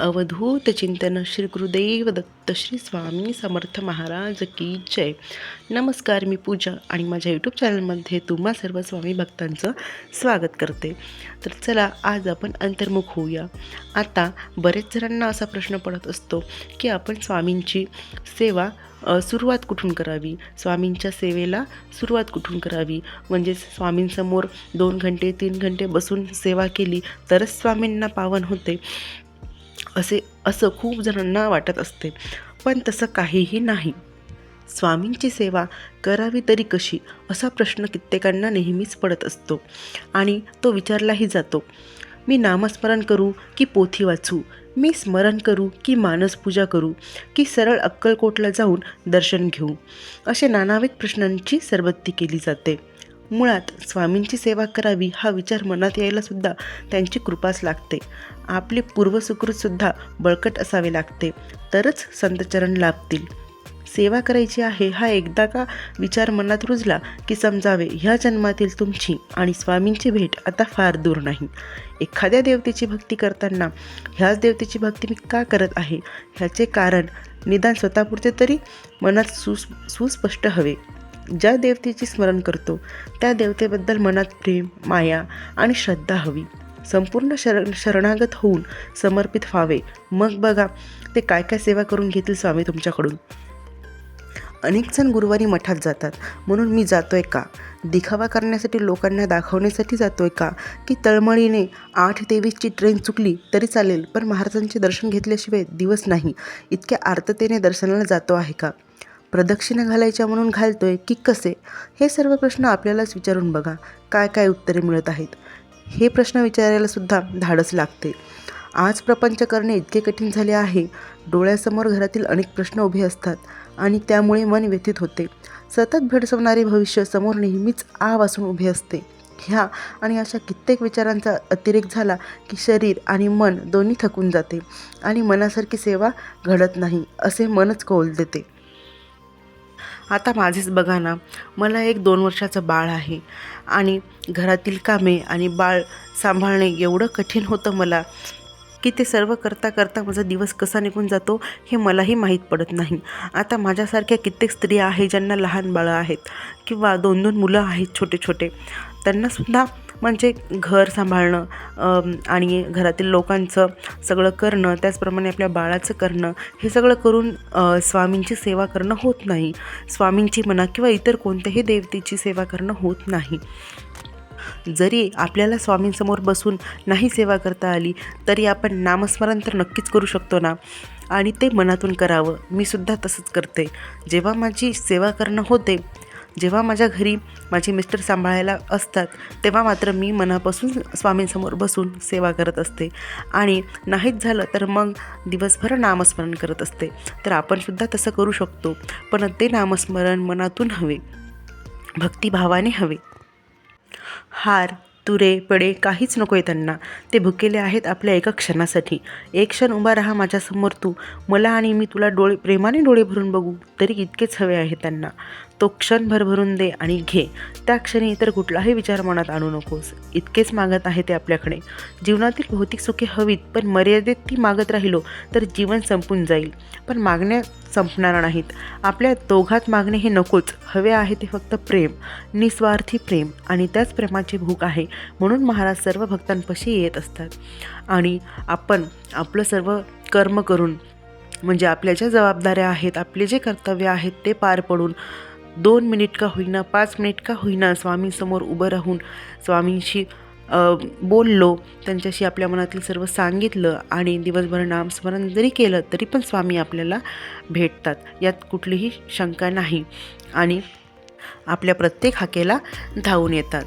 अवधूत चिंतन श्री गुरुदेव दत्त श्री स्वामी समर्थ महाराज की जय. नमस्कार मी पूजा आणि माझ्या यूट्यूब चॅनलमध्ये तुम्हा सर्व स्वामी भक्तांचं स्वागत करते. तर चला आज आपण अंतर्मुख होऊया. आता बरेच जणांना असा प्रश्न पडत असतो की आपण स्वामींची सेवा सुरुवात कुठून करावी? स्वामींच्या सेवेला सुरुवात कुठून करावी? म्हणजेच स्वामींसमोर दोन घंटे तीन घंटे बसून सेवा केली तरच स्वामींना पावन होते. असे असं खूप जणांना वाटत असते. पण तसं काहीही नाही. स्वामींची सेवा करावी तरी कशी? असा प्रश्न कित्येकांना नेहमीच पडत असतो. आणि तो विचारलाही जातो. मी नामस्मरण करू की पोथी वाचू? मी स्मरण करू की मानसपूजा करू? की सरळ अक्कलकोटला जाऊन दर्शन घेऊ? असे नानाविध प्रश्नांची सरबत्ती केली जाते. मुळात स्वामींची सेवा करावी हा विचार मनात यायला सुद्धा त्यांची कृपाच लागते. आपले पूर्वसुकृतसुद्धा बळकट असावे लागते. तरच संतचरण लाभतील. सेवा करायची आहे हा एकदा का विचार मनात रुजला की समजावे ह्या जन्मातील तुमची आणि स्वामींची भेट आता फार दूर नाही. एखाद्या देवतेची भक्ती करताना ह्याच देवतेची भक्ती मी का करत आहे? ह्याचे कारण निदान स्वतःपुरते तरी मनात सुस सुस्पष्ट हवे. ज्या देवतेचे स्मरण करतो त्या देवतेबद्दल मनात प्रेम माया आणि श्रद्धा हवी. संपूर्ण शर शरणागत होऊन समर्पित व्हावे. मग बघा ते काय काय सेवा करून घेतील स्वामी तुमच्याकडून. अनेक जण गुरुवारी मठात जातात. म्हणून मी जातोय का? दिखावा करण्यासाठी लोकांना दाखवण्यासाठी जातोय का? की तळमळीने आठ तेवीसची ट्रेन चुकली तरी चालेल पण महाराजांचे दर्शन घेतल्याशिवाय दिवस नाही. इतक्या आर्ततेने दर्शनाला जातो आहे का? प्रदक्षिणा घालायच्या म्हणून घालतोय की कसे? हे सर्व प्रश्न आपल्यालाच विचारून बघा. काय काय उत्तरे मिळत आहेत? हे प्रश्न विचारायला सुद्धा धाडस लागते. आज प्रपंच करणे इतके कठीण झाले आहे. डोळ्यासमोर घरातील अनेक प्रश्न उभे असतात आणि त्यामुळे मन व्यथित होते. सतत भेडसवणारे भविष्य समोर नेहमीच आ वासून उभे असते. ह्या आणि अशा कित्येक विचारांचा अतिरेक झाला की शरीर आणि मन दोन्ही थकून जाते आणि मनासारखी सेवा घडत नाही असे मनच कौल देते. आता माझेच बघा ना मला एक दोन वर्षाचं बाळ आहे. आणि घरातील कामे आणि बाळ सांभाळणे एवढं कठीण होतं मला की ते सर्व करता करता माझा दिवस कसा निघून जातो हे मलाही माहीत पडत नाही. आता माझ्यासारख्या कित्येक स्त्रिया आहेत ज्यांना लहान बाळं आहेत किंवा दोन दोन मुलं आहेत छोटे छोटे त्यांनासुद्धा म्हणजे घर सांभाळणं आणि घरातील लोकांचं सगळं करणं त्याचप्रमाणे आपल्या बाळाचं करणं हे सगळं करून स्वामींची सेवा करणं होत नाही. स्वामींची म्हणा किंवा इतर कोणत्याही देवतेची सेवा करणं होत नाही. जरी आपल्याला स्वामींसमोर बसून नाही सेवा करता आली तरी आपण नामस्मरण तर नक्कीच करू शकतो ना? आणि ते मनातून करावं. मी सुद्धा तसंच करते. जेव्हा माझी सेवा करणं होते जेव्हा माझ्या घरी माझे मिस्टर सांभाळायला असतात तेव्हा मात्र मी मनापासून स्वामींसमोर बसून सेवा करत असते. आणि नाहीच झालं तर मग दिवसभर नामस्मरण करत असते. तर आपणसुद्धा तसं करू शकतो पण ते नामस्मरण मनातून हवे भक्तिभावाने हवे. हार तुरे पडे काहीच नको आहे त्यांना. ते भुकेले आहेत आपल्या एका क्षणासाठी. एक क्षण उभा राहा माझ्यासमोर तू. मला आणि मी तुला डोळे प्रेमाने डोळे भरून बघू तरी इतकेच हवे आहे त्यांना. तो क्षण भरभरून दे आणि घे. त्या क्षणी इतर कुठलाही विचार मनात आणू नकोस. इतकेच मागत आहे ते आपल्याकडे. जीवनातील भौतिक सुखे हवीत पण मर्यादेत ती मागत राहिलो तर जीवन संपून जाईल. पण मागण्या संपणार नाहीत. आपल्या दोघात मागणे हे नकोच. हवे आहे ते फक्त प्रेम. निस्वार्थी प्रेम. आणि त्याच प्रेमाची भूक आहे. म्हणून महाराज सर्व भक्तांपाशी येत असतात. आणि आपण आपलं सर्व कर्म करून म्हणजे आपल्या ज्या जबाबदाऱ्या आहेत आपले जे कर्तव्य आहेत ते पार पडून दोन मिनिट का होईना पाच मिनिट का होईना स्वामींसमोर उभं राहून स्वामींशी बोललो त्यांच्याशी आपल्या मनातील सर्व सांगितलं आणि दिवसभर नामस्मरण जरी केलं तरी पण स्वामी आपल्याला भेटतात. यात कुठलीही शंका नाही आणि आपल्या प्रत्येक हाकेला धावून येतात.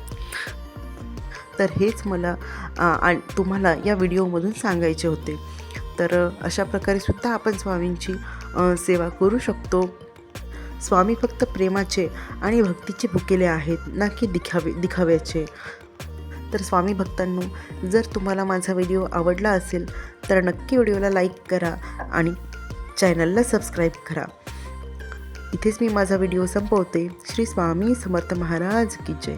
तर हेच मला तुम्हाला या व्हिडिओमधून सांगायचे होते. तर अशा प्रकारे सुद्धा आपण स्वामींची सेवा करू शकतो. स्वामी फक्त प्रेमाचे आणि भक्तीचे भुकेले आहेत ना की दिखावे दिखाव्याचे. तर स्वामी भक्तांनो जर तुम्हाला माझा व्हिडिओ आवडला असेल तर नक्की व्हिडिओला लाईक करा आणि चॅनलला सबस्क्राईब करा. इथेच मी माझा व्हिडिओ संपवते. श्री स्वामी समर्थ महाराज की जय.